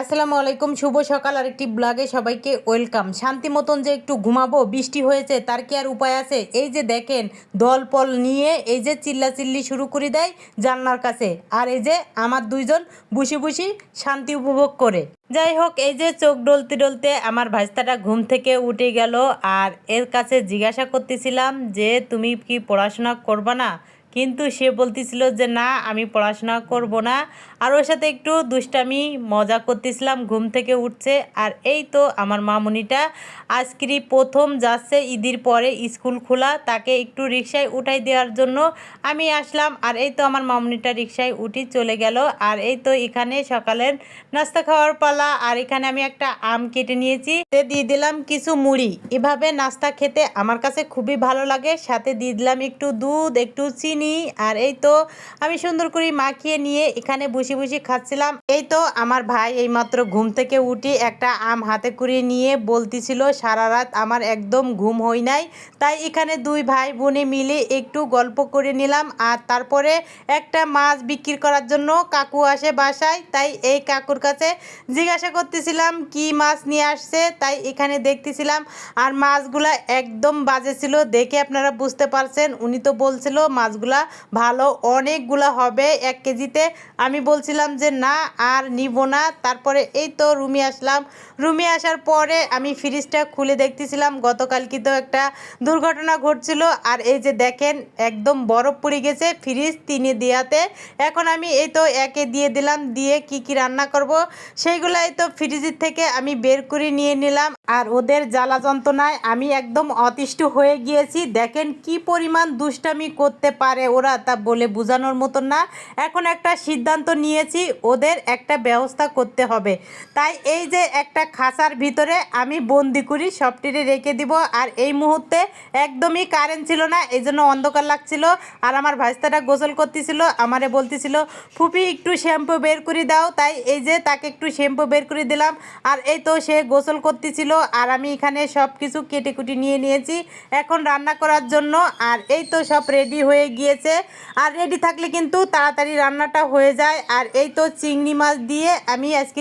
আসসালামু আলাইকুম, শুভ সকাল। আর একটি ব্লগে সবাইকে ওয়েলকাম। শান্তি মতন যে একটু ঘুমাবো, বৃষ্টি হয়েছে, তার কি আর উপায় আছে? এই যে দেখেন দল পল নিয়ে এই যে চিল্লা চিল্লি শুরু করে দেয় জানলার কাছে। আর এই যে আমার দুইজন বসে বসে শান্তি উপভোগ করে। যাই হোক, এই যে চোখ ডলতে ডলতে আমার ভাইস্তাটা ঘুম থেকে উঠে গেল। আর এর কাছে জিজ্ঞাসা করতেছিলাম যে, তুমি কি পড়াশোনা করবা না? কিন্তু সে বলতেছিল যে, না, আমি পড়াশোনা করব না। আর ওর সাথে একটু দুষ্টামি, মজা করতেছিলাম, ঘুম থেকে উঠছে। আর এই তো আমার মামুনিটা আজকেরই প্রথম যাচ্ছে ঈদের পরে স্কুল খোলা, তাকে একটু রিক্সায় উঠাই দেওয়ার জন্য আমি আসলাম। আর এই তো আমার মামুনিটা রিক্সায় উঠি চলে গেল। আর এই তো এখানে সকালের নাস্তা খাওয়ার পালা। আর এখানে আমি একটা আম কেটে নিয়েছি। দিয়ে দিলাম কিছু মুড়ি। এভাবে নাস্তা খেতে আমার কাছে খুবই ভালো লাগে। সাথে দিয়ে দিলাম একটু দুধ, একটু চিনি আর এই তো আমি সুন্দর করে মাখিয়ে নিয়ে এখানে বসে বসে খাচ্ছিলাম। এই তো আমার ভাই এইমাত্র ঘুম থেকে উঠে একটা আম হাতে করে নিয়ে বলতেছিল, সারা রাত আমার একদম ঘুম হয় নাই। তাই এখানে দুই ভাই বোনে মিলে একটু গল্প করে নিলাম। আর তারপরে একটা মাছ বিক্রি করার জন্য কাকু আসে বাসায়। তাই এই কাকুর কাছে জিজ্ঞাসা করতেছিলাম, কি মাছ নিয়ে আসছে? তাই এখানে দেখতেছিলাম, আর মাছগুলা একদম বাজে ছিল। দেখে আপনারা বুঝতে পারছেন, উনি তো বলছিল মাছগুলা ভালো অনেকগুলা হবে এক কেজিতে। আমি বলছিলাম যে না, আর নিব না। তারপরে এই তো রুমে আসলাম। রুমে আসার পরে আমি ফ্রিজটা খুলে দেখতেছিলাম। গতকালকে তো একটা দুর্ঘটনা ঘটছিল। আর এই যে দেখেন, একদম বরফ পড়ে গেছে ফ্রিজ তিনে দেওয়াতে এখন আমি এই তো একে দিয়ে দিলাম, দিয়ে কি কি রান্না করব, সেইগুলাই তো ফ্রিজের থেকে আমি বের করে নিয়ে নিলাম। আর ওদের জ্বালা যন্ত্রণায় আমি একদম অতিষ্ঠ হয়ে গিয়েছি। দেখেন কি পরিমাণ দুষ্টামি করতে পারে ওরা তা বলে বোঝানোর মতন না। এখন একটা সিদ্ধান্ত নিয়েছি, ওদের একটা ব্যবস্থা করতে হবে। তাই এই যে একটা খাঁচার ভিতরে আমি বন্দি করি সবটিরে রেখে দিব। আর এই মুহূর্তে একদমই কারেন্ট ছিল না, এই জন্য অন্ধকার লাগছিল। আর আমার ভাইস্তাটা গোসল করতেছিল, আমারে বলতেছিল, ফুপি, একটু শ্যাম্পু বের করে দাও। তাই এই যে তাকে একটু শ্যাম্পু বের করে দিলাম। আর এই তো সে গোসল করতেছিল, আর আমি এখানে সব কিছু কেটে কুটি নিয়ে নিয়েছি। এখন রান্না করার জন্য, আর এই তো সব রেডি হয়ে গিয়েছে আর রেডি থাকলে কিন্তু তাড়াতাড়ি রান্নাটা হয়ে যায়। আর এই তো চিংড়ি মাছ দিয়ে আমি আজকে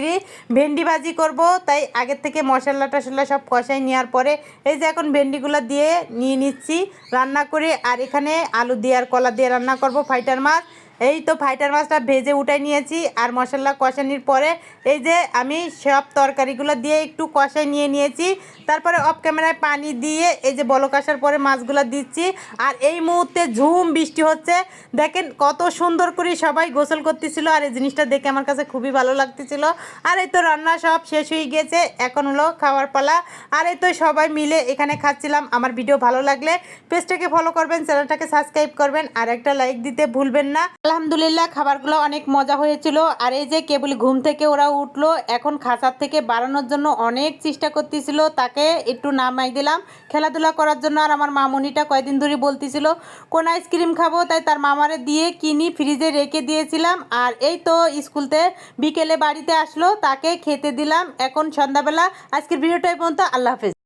ভেন্ডি ভাজি করব। তাই আগের থেকে মশলা টশলা সব কষাই নেওয়ার পরে এই যে এখন ভেন্ডিগুলো দিয়ে নিয়ে নিচ্ছি রান্না করে। আর এখানে আলু দিয়ে আর কলা দিয়ে রান্না করব ফাইটার মাছ। এই তো ফাইটার মাছটা ভেজে উঠাই নিয়েছি আর মশলা কষানির পরে এই যে আমি সব তরকারিগুলো দিয়ে একটু কষাই নিয়ে নিয়েছি। তারপরে অফ ক্যামেরায় পানি দিয়ে এই যে বলক আসার পরে মাছগুলো দিচ্ছি। আর এই মুহূর্তে ঝুম বৃষ্টি হচ্ছে। দেখেন কত সুন্দর করে সবাই গোসল করতেছিল আর এই জিনিসটা দেখে আমার কাছে খুবই ভালো লাগতেছিল। আর এই তো রান্না সব শেষ হয়ে গেছে এখন হলো খাওয়ার পালা। আর এই তো সবাই মিলে এখানে খাচ্ছিলাম। আমার ভিডিও ভালো লাগলে পেজটাকে ফলো করবেন চ্যানেলটাকে সাবস্ক্রাইব করবেন। আর একটা লাইক দিতে ভুলবেন না। আলহামদুলিল্লাহ, খাবারগুলো অনেক মজা হয়েছিল। আর এই যে কেবল ঘুম থেকে ওরা উঠল, এখন খাঁচার থেকে বাড়ানোর জন্য অনেক চেষ্টা করতেছিল। তাকে একটু নামাই দিলাম। খেলাধুলা করার জন্য আর আমার মামুনিটা কয়েকদিন ধরে বলতেছিল, কোন আইসক্রিম খাব? তাই তার মামারে দিয়ে কিনি ফ্রিজে রেখে দিয়েছিলাম। আর এই তো স্কুলতে বিকেলে বাড়িতে আসলো, তাকে খেতে দিলাম। এখন সন্ধ্যাবেলা আজকের ভিডিওটাই পর্যন্ত। আল্লাহ হাফেজ।